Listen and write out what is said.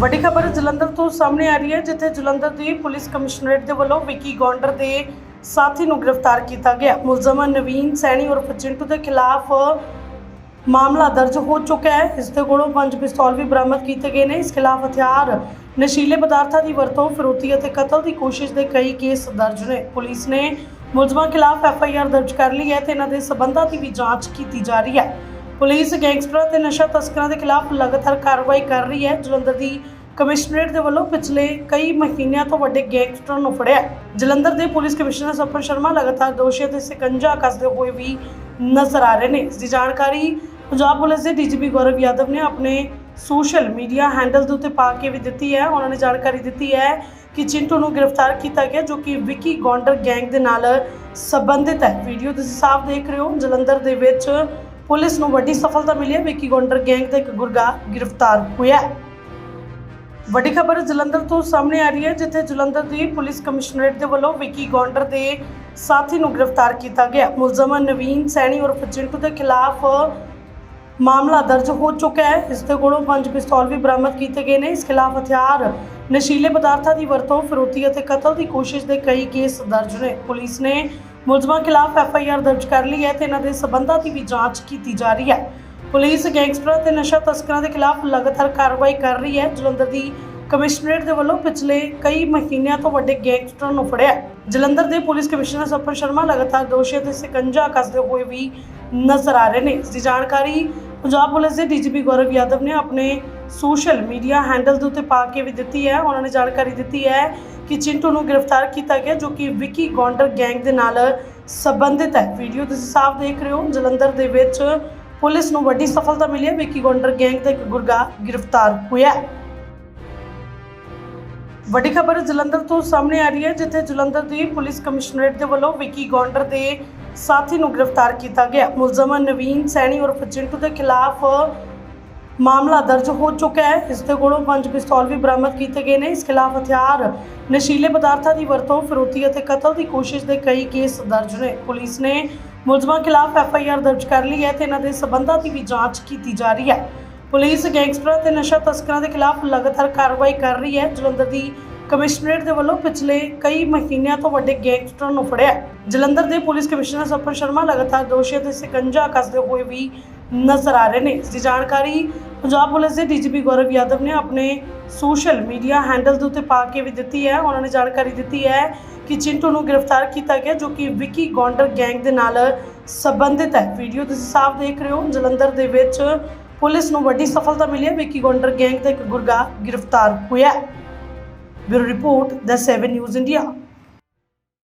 ਵੱਡੀ ਖਬਰ ਜਲੰਧਰ ਤੋਂ ਸਾਹਮਣੇ ਆ ਰਹੀ ਹੈ, ਜਿੱਥੇ ਜਲੰਧਰ ਦੀ ਪੁਲਿਸ ਕਮਿਸ਼ਨਰੇਟ ਦੇ ਵੱਲੋਂ ਵਿੱਕੀ ਗੌਂਡਰ ਦੇ ਸਾਥੀ ਨੂੰ ਗ੍ਰਿਫਤਾਰ ਕੀਤਾ ਗਿਆ। ਮੁਲਜ਼ਮ ਨਵੀਨ ਸੈਣੀ ਉਰਫ ਚਿੰਟੂ ਦੇ ਖਿਲਾਫ ਮਾਮਲਾ ਦਰਜ ਹੋ ਚੁੱਕਾ ਹੈ। ਇਸ ਦੇ ਕੋਲੋਂ ਪੰਜ ਪਿਸਤੌਲ ਵੀ ਬਰਾਮਦ ਕੀਤੇ ਗਏ ਨੇ। ਇਸ ਖਿਲਾਫ ਹਥਿਆਰ, ਨਸ਼ੀਲੇ ਪਦਾਰਥਾਂ ਦੀ ਵਰਤੋਂ, ਫਿਰੋਤੀ ਅਤੇ ਕਤਲ ਦੀ ਕੋਸ਼ਿਸ਼ ਦੇ ਕਈ ਕੇਸ ਦਰਜ ਨੇ। ਪੁਲਿਸ ਨੇ ਮੁਲਜ਼ਮਾਂ ਖਿਲਾਫ ਐਫ ਆਈ ਆਰ ਦਰਜ ਕਰ ਲਈ ਹੈ ਤੇ ਇਹਨਾਂ ਦੇ ਸਬੰਧਾਂ ਦੀ ਵੀ ਜਾਂਚ ਕੀਤੀ ਜਾ ਰਹੀ ਹੈ। ਪੁਲਿਸ ਗੈਂਗਸਟਰਾਂ ਤੇ ਨਸ਼ਾ ਤਸਕਰਾਂ ਦੇ ਖਿਲਾਫ ਲਗਾਤਾਰ ਕਾਰਵਾਈ ਕਰ ਰਹੀ ਹੈ। ਜਲੰਧਰ ਦੀ ਕਮਿਸ਼ਨਰੇਟ ਦੇ ਵੱਲੋਂ ਪਿਛਲੇ ਕਈ ਮਹੀਨਿਆਂ ਤੋਂ ਵੱਡੇ ਗੈਂਗਸਟਰਾਂ ਨੂੰ ਫੜਿਆ। ਜਲੰਧਰ ਦੇ ਪੁਲਿਸ ਕਮਿਸ਼ਨਰ ਸਪਨ ਸ਼ਰਮਾ ਲਗਾਤਾਰ ਦੋਸ਼ੀਆਂ ਤੇ ਸਿਕੰਜਾ ਕੱਸਦੇ ਹੋਏ ਵੀ ਨਜ਼ਰ ਆ ਰਹੇ ਨੇ। ਇਸ ਦੀ ਜਾਣਕਾਰੀ ਪੰਜਾਬ ਪੁਲਿਸ ਦੇ ਡੀਜੀਪੀ ਗੌਰਵ ਯਾਦਵ ਨੇ ਆਪਣੇ ਸੋਸ਼ਲ ਮੀਡੀਆ ਹੈਂਡਲ ਦੇ ਉੱਤੇ ਪਾ ਕੇ ਵੀ ਦਿੱਤੀ ਹੈ। ਉਹਨਾਂ ਨੇ ਜਾਣਕਾਰੀ ਦਿੱਤੀ ਹੈ ਕਿ ਚਿੰਟੂ ਨੂੰ ਗ੍ਰਿਫਤਾਰ ਕੀਤਾ ਗਿਆ, ਜੋ ਕਿ ਵਿੱਕੀ ਗੌਂਡਰ ਗੈਂਗ ਦੇ ਨਾਲ ਸੰਬੰਧਿਤ ਹੈ। ਵੀਡੀਓ ਤੁਸੀਂ ਸਾਫ਼ ਦੇਖ ਰਹੇ ਹੋ। ਜਲੰਧਰ ਦੇ ਵਿੱਚ ਪੁਲਿਸ ਨੂੰ ਵੱਡੀ ਸਫਲਤਾ ਮਿਲੀ ਹੈ। ਵਿੱਕੀ ਗੌਂਡਰ ਗੈਂਗ ਦਾ ਇੱਕ ਗੁਰਗਾ ਗ੍ਰਿਫਤਾਰ ਹੋਇਆ ਹੈ। ਵੱਡੀ ਖਬਰ ਜਲੰਧਰ ਤੋਂ ਸਾਹਮਣੇ ਆ ਰਹੀ ਹੈ, ਜਿੱਥੇ ਜਲੰਧਰ ਦੀ ਪੁਲਿਸ ਕਮਿਸ਼ਨਰੇਟ ਦੇ ਵੱਲੋਂ ਵਿੱਕੀ ਗੌਂਡਰ ਦੇ ਸਾਥੀ ਨੂੰ ਗ੍ਰਿਫਤਾਰ ਕੀਤਾ ਗਿਆ ਮੁਲਜ਼ਮ ਨਵੀਨ ਸੈਣੀ ਉਰਫ ਚਿੰਟੂ ਦੇ ਖਿਲਾਫ ਮਾਮਲਾ ਦਰਜ ਹੋ ਚੁੱਕਾ ਹੈ। ਇਸ ਦੇ ਕੋਲੋਂ ਪੰਜ ਪਿਸਤੌਲ ਵੀ ਬਰਾਮਦ ਕੀਤੇ ਗਏ ਨੇ। ਇਸ ਖਿਲਾਫ ਹਥਿਆਰ, ਨਸ਼ੀਲੇ ਪਦਾਰਥਾਂ ਦੀ ਵਰਤੋਂ, ਫਿਰੋਤੀ ਅਤੇ ਕਤਲ ਦੀ ਕੋਸ਼ਿਸ਼ ਦੇ ਕਈ ਕੇਸ ਦਰਜ ਨੇ। ਪੁਲਿਸ ਨੇ ਮੁਲਜ਼ਮਾਂ ਖਿਲਾਫ ਐਫ ਆਈ ਆਰ ਦਰਜ ਕਰ ਲਈ ਹੈ ਤੇ ਇਹਨਾਂ ਦੇ ਸਬੰਧਾਂ ਦੀ ਵੀ ਜਾਂਚ ਕੀਤੀ ਜਾ ਰਹੀ ਹੈ। ਪੁਲਿਸ, ਗੈਂਗਸਟਰਾਂ ਤੇ ਨਸ਼ਾ ਤਸਕਰਾਂ ਦੇ ਖਿਲਾਫ ਲਗਾਤਾਰ ਕਾਰਵਾਈ ਕਰ ਰਹੀ ਹੈ। ਜਲੰਧਰ ਦੀ ਕਮਿਸ਼ਨਰੇਟ ਦੇ ਵੱਲੋਂ ਪਿਛਲੇ ਕਈ ਮਹੀਨਿਆਂ ਤੋਂ ਵੱਡੇ ਗੈਂਗਸਟਰਾਂ ਨੂੰ ਫੜਿਆ ਜਲੰਧਰ ਦੇ ਪੁਲਿਸ ਕਮਿਸ਼ਨਰ ਸਪਨ ਸ਼ਰਮਾ ਲਗਾਤਾਰ ਦੋਸ਼ੀਆਂ ਤੇ ਸਿਕੰਜਾ ਕੱਸਦੇ ਹੋਏ ਵੀ ਨਜ਼ਰ ਆ ਰਹੇ ਨੇ। ਇਸ ਦੀ ਜਾਣਕਾਰੀ ਪੰਜਾਬ ਪੁਲਿਸ ਦੇ ਡੀਜੀਪੀ ਗੌਰਵ ਯਾਦਵ ਨੇ ਆਪਣੇ ਸੋਸ਼ਲ ਮੀਡੀਆ ਹੈਂਡਲ ਦੇ ਉੱਤੇ ਪਾ ਕੇ ਵੀ ਦਿੱਤੀ ਹੈ। ਉਹਨਾਂ ਨੇ ਜਾਣਕਾਰੀ ਦਿੱਤੀ ਹੈ ਕਿ ਚਿੰਟੂ ਨੂੰ ਗ੍ਰਿਫਤਾਰ ਕੀਤਾ ਗਿਆ, ਜੋ ਕਿ ਵਿੱਕੀ ਗੌਂਡਰ ਗੈਂਗ ਦੇ ਨਾਲ ਸੰਬੰਧਿਤ ਹੈ। ਵੀਡੀਓ ਤੁਸੀਂ ਸਾਫ਼ ਦੇਖ ਰਹੇ ਹੋ। ਜਲੰਧਰ ਦੇ ਵਿੱਚ ਪੁਲਿਸ ਨੂੰ ਵੱਡੀ ਸਫਲਤਾ ਮਿਲੀ ਹੈ। ਵਿੱਕੀ ਗੌਂਡਰ ਗੈਂਗ ਦਾ ਇੱਕ ਗੁਰਗਾ ਗ੍ਰਿਫਤਾਰ ਹੋਇਆ ਹੈ। ਵੱਡੀ ਖਬਰ ਜਲੰਧਰ ਤੋਂ ਸਾਹਮਣੇ ਆ ਰਹੀ ਹੈ, ਜਿੱਥੇ ਜਲੰਧਰ ਦੀ ਪੁਲਿਸ ਕਮਿਸ਼ਨਰੇਟ ਦੇ ਵੱਲੋਂ ਵਿੱਕੀ ਗੌਂਡਰ ਦੇ ਸਾਥੀ ਨੂੰ ਗ੍ਰਿਫਤਾਰ ਕੀਤਾ ਗਿਆ। ਮੁਲਜ਼ਮ ਨਵੀਨ, ਸੈਣੀ ਉਰਫ ਚਿੰਟੂ ਦੇ ਖਿਲਾਫ ਮਾਮਲਾ ਦਰਜ ਹੋ ਚੁੱਕਾ ਹੈ। ਇਸ ਦੇ ਕੋਲੋਂ ਪੰਜ ਪਿਸਤੌਲ ਵੀ ਬਰਾਮਦ ਕੀਤੇ ਗਏ ਨੇ। ਇਸ ਖਿਲਾਫ ਹਥਿਆਰ, ਨਸ਼ੀਲੇ ਪਦਾਰਥਾਂ ਦੀ ਵਰਤੋਂ, ਫਿਰੋਤੀ ਅਤੇ ਕਤਲ ਦੀ ਕੋਸ਼ਿਸ਼ ਦੇ ਕਈ ਕੇਸ ਦਰਜ ਨੇ। ਪੁਲਿਸ ਨੇ ਮੁਲਜ਼ਮਾਂ ਖਿਲਾਫ ਐਫ ਆਈ ਆਰ ਦਰਜ ਕਰ ਲਈ ਹੈ ਤੇ ਇਹਨਾਂ ਦੇ ਸਬੰਧਾਂ ਦੀ ਵੀ ਜਾਂਚ ਕੀਤੀ ਜਾ ਰਹੀ ਹੈ। ਪੁਲਿਸ ਗੈਂਗਸਟਰਾਂ ਤੇ ਨਸ਼ਾ ਤਸਕਰਾਂ ਦੇ ਖਿਲਾਫ ਲਗਾਤਾਰ ਕਾਰਵਾਈ ਕਰ ਰਹੀ ਹੈ। ਜਲੰਧਰ ਦੀ ਕਮਿਸ਼ਨਰੇਟ ਦੇ ਵੱਲੋਂ ਪਿਛਲੇ ਕਈ ਮਹੀਨਿਆਂ ਤੋਂ ਵੱਡੇ ਗੈਂਗਸਟਰਾਂ ਨੂੰ ਫੜਿਆ। ਜਲੰਧਰ ਦੇ ਪੁਲਿਸ ਕਮਿਸ਼ਨਰ ਸਪਨ ਸ਼ਰਮਾ ਲਗਾਤਾਰ ਦੋਸ਼ੀਆਂ ਤੇ ਸਿਕੰਜਾ ਕੱਸਦੇ ਹੋਏ ਵੀ ਨਜ਼ਰ ਆ ਰਹੇ ਨੇ। ਇਸ ਦੀ ਜਾਣਕਾਰੀ ਪੰਜਾਬ ਪੁਲਿਸ ਦੇ ਡੀਜੀਪੀ ਗੌਰਵ ਯਾਦਵ ਨੇ ਆਪਣੇ ਸੋਸ਼ਲ ਮੀਡੀਆ ਹੈਂਡਲ ਦੇ ਉੱਤੇ ਪਾ ਕੇ ਵੀ ਦਿੱਤੀ ਹੈ। ਉਹਨਾਂ ਨੇ ਜਾਣਕਾਰੀ ਦਿੱਤੀ ਹੈ ਕਿ ਚਿੰਟੂ ਨੂੰ ਗ੍ਰਿਫਤਾਰ ਕੀਤਾ ਗਿਆ, ਜੋ ਕਿ ਵਿੱਕੀ ਗੌਂਡਰ ਗੈਂਗ ਦੇ ਨਾਲ ਸੰਬੰਧਿਤ ਹੈ। ਵੀਡੀਓ ਤੁਸੀਂ ਸਾਫ਼ ਦੇਖ ਰਹੇ ਹੋ। ਜਲੰਧਰ ਦੇ ਵਿੱਚ ਪੁਲਿਸ ਨੂੰ ਵੱਡੀ ਸਫਲਤਾ ਮਿਲੀ ਹੈ। ਵਿੱਕੀ ਗੌਂਡਰ ਗੈਂਗ ਦਾ ਇੱਕ ਗੁਰਗਾ ਗ੍ਰਿਫਤਾਰ ਹੋਇਆ bureau report the 7 news India.